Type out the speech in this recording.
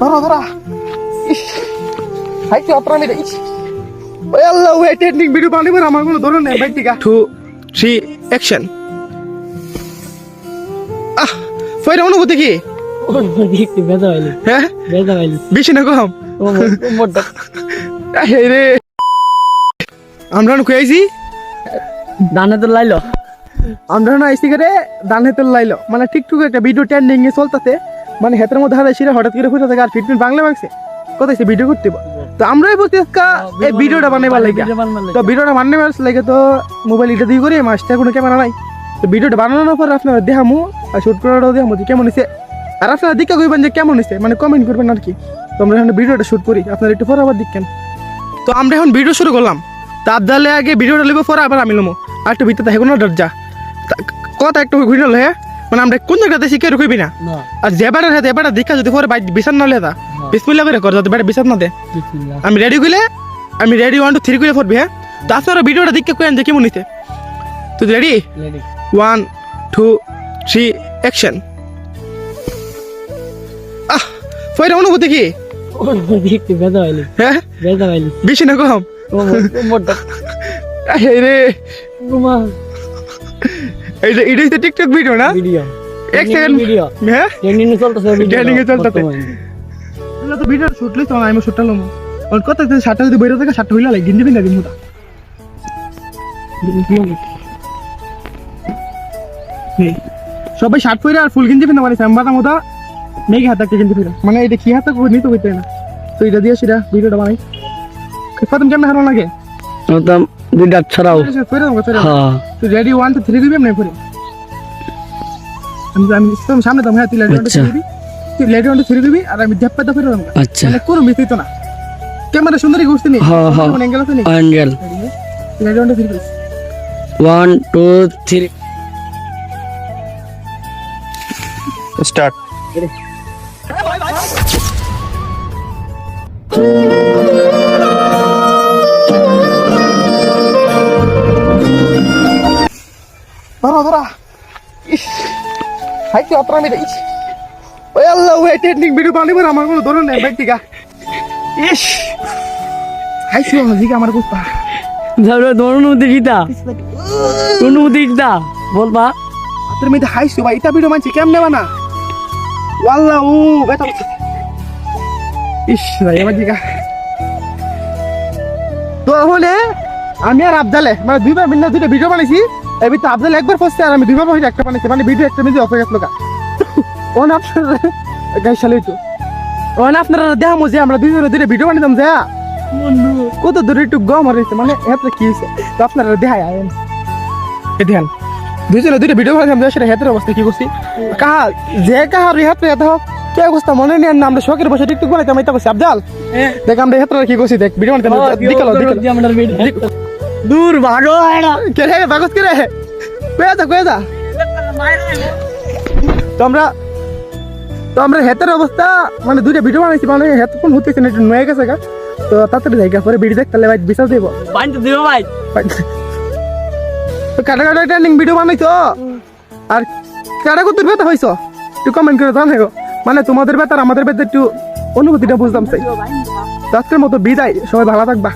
ধরো ধরা ইস। হাইতে অপরামী রে ইস। ওই আল্লাহ ওই টেকনিক ভিডিও বানাবার আমার কোনো ধরন নেই ভাই টিকা। টু থ্রি অ্যাকশন আহ ফের অনুভূতি কি দেখতে বেজা হইলি হ্যাঁ? বেজা হইলি বেশি না কম? এই রে। আমরা কই আইছি? দানে তো লাইলো। আমরা না আইছি করে দান হেতে লাইলো। মানে টিকটক একটা ভিডিও ট্রেন্ডিং এ চলতেছে। মানে হেতের মধ্যে হাতে সিরা হঠাৎ করে ফুটে থাকে আর ফিটমেন্ট বাংলা মাগছে কোথায় সে ভিডিও করতে তো আমরাই বলতে এই ভিডিওটা বানাইবার লাগে। তো ভিডিওটা বানাইবার লাগে তো মোবাইল এটা দিয়ে করে মাস্টার কোনো ক্যামেরা নাই। তো ভিডিওটা বানানোর পর আপনারা দেখামু আর শুট করাটাও দেখামু যে কেমন হয়েছে। আর আপনারা দিকে কইবেন যে কেমন হয়েছে মানে কমেন্ট করবেন আর কি। তো আমরা এখন ভিডিওটা শুট করি আপনারা একটু পরে আবার দেখেন। তো আমরা এখন ভিডিও শুরু করলাম। তা আবদালে আগে ভিডিওটা লিখব পরে আবার আমি লমো। আর একটু ভিতরে হেগুন দরজা তা কথা একটু ঘুরে হলে মানে আমরা কোন জায়গাতে শিখে রুখবি না। আর যে বেড়ার হাতে বেড়া দেখা যদি পরে বাইক বিচার না। লেদা বিসমিল্লা করে কর যদি বেড়া বিচার না দে আমি রেডি গেলে আমি রেডি ওয়ান টু থ্রি করে পড়বি হ্যাঁ তো আপনারা ভিডিওটা দেখে কেন যে কেমন নিতে তো ready one two three action ah ফের অনুভূতি কি? হ্যাঁ বেশি না কম ও মোটা রে এই যে এটা হচ্ছে টিকটক ভিডিও না? ভিডিও এক সেকেন্ড ভিডিও হ্যাঁ? ট্রেন্ডিং এ চলতেছে ভিডিও Trending এ চলতেছে। এগুলো তো ভিডিও শুট লইতো না আমি শুটটা লমু। আর কত যদি সাতটা যদি বেরো থাকে সাতটা হইলা লাগে। গিন্দি বিন্দা দিমু তা। নে। সবাই শার্ট পরে আর ফুল গিঞ্জি পিন্ধা মানে স্যাম্বাটা মতো মেঘে হাতে একটা গিঞ্জি পিন্ধা মানে এটা কি হাতে করে নিতে হইতে না। তো এটা দিয়ে সেটা ভিডিওটা বানাই। কেমন হারানো লাগে? ওতাম দুইটা ছাড়াও। ফেরে ফেরে হ্যাঁ। তুই রেডি ওয়ান টু থ্রি দিবি এমনি করে? আমি আমি তোর সামনে তো হ্যাঁ তুই রেডি ওয়ান টু। থ্রি দিবি। তুই রেডি ওয়ান টু থ্রি দিবি আর আমি ধাপ্পা ধাপ্পা দেবো আচ্ছা। মানে কোনো মিস হইতো না। ক্যামেরা সুন্দরী ঘুরতে নি? হ্যাঁ, হ্যাঁ। অ্যাঙ্গেল আছে নি? Angle ready one two three দিবি। ওয়ান টু থ্রি স্টার্ট ধরা ধরা। ইস হাইতে অপরামী রে ইস। ওই আল্লাহ ওই টেকনিক ভিডিও বানাবার আমার কোনো ধরন নেই ভাই টিকা। ইস। হাইছে জিগা আমার কুত্তা। তারপরে তোর অনুমতি কিতা অনুমতি কিতা বলবা। তোর মধ্যে হাইছো ভাই এটা ভিডিও মানছি কেমনে বানা? ওয়াল্লাহ ও বেটা ইস ভাই এবার জিগা তো হলে আমি আর আবদালে মানে দুইবার মিলে দুইটা ভিডিও বানাইছি। এই ভিতরে আবদাল একবার ফসছে আর আমি দুইবার বসে একটা বানাইছি মানে ভিডিও একটা মিলে অফে গেছিল ওন আপনার গাই শালে তো ওন আপনারা দেখামো যে আমরা দুইজনে দুইটা ভিডিও বানাইতাম যে। কত দূরে একটু গম হারাইছে মানে এত কি হয়েছে তো আপনারা দেখাই আয়েন। দেখেন দুইজনে দুইটা ভিডিও বানাইতাম যে সেটা হেতের অবস্থা কি করছি? কাহা যে কাহার হাতে এত কে অবস্থা? মনে নেন না আমরা শখের বসে টিকটক বানাইতাম এটা করছি আবদাল দেখ আমরা হেতরা কি করছি দেখ ভিডিও বানাইতাম দিকালো দিকালো দূর ভাগো কে রে বাগস কে রে? কয়ে যা কয়ে যা। তো আমরা তো আমরা হেতের অবস্থা মানে দুইটা ভিডিও বানাইছি মানে হেত কোন হতেছে না নয়ে গেছে গা। তো তাড়াতাড়ি জায়গা পরে ভিডিও দেখতে ভাই বিশাল দেবো। পানি তো দিও ভাই। তো কাটা কাটা ট্রেন্ডিং ভিডিও বানাইছো? আর কাটা কত ব্যথা হয়েছ একটু কমেন্ট করে জানাই মানে তোমাদের বেতার আমাদের বেতার একটু অনুভূতিটা বুঝলাম চাই আজকের মতো বিদায়, সবাই ভালো থাকবা।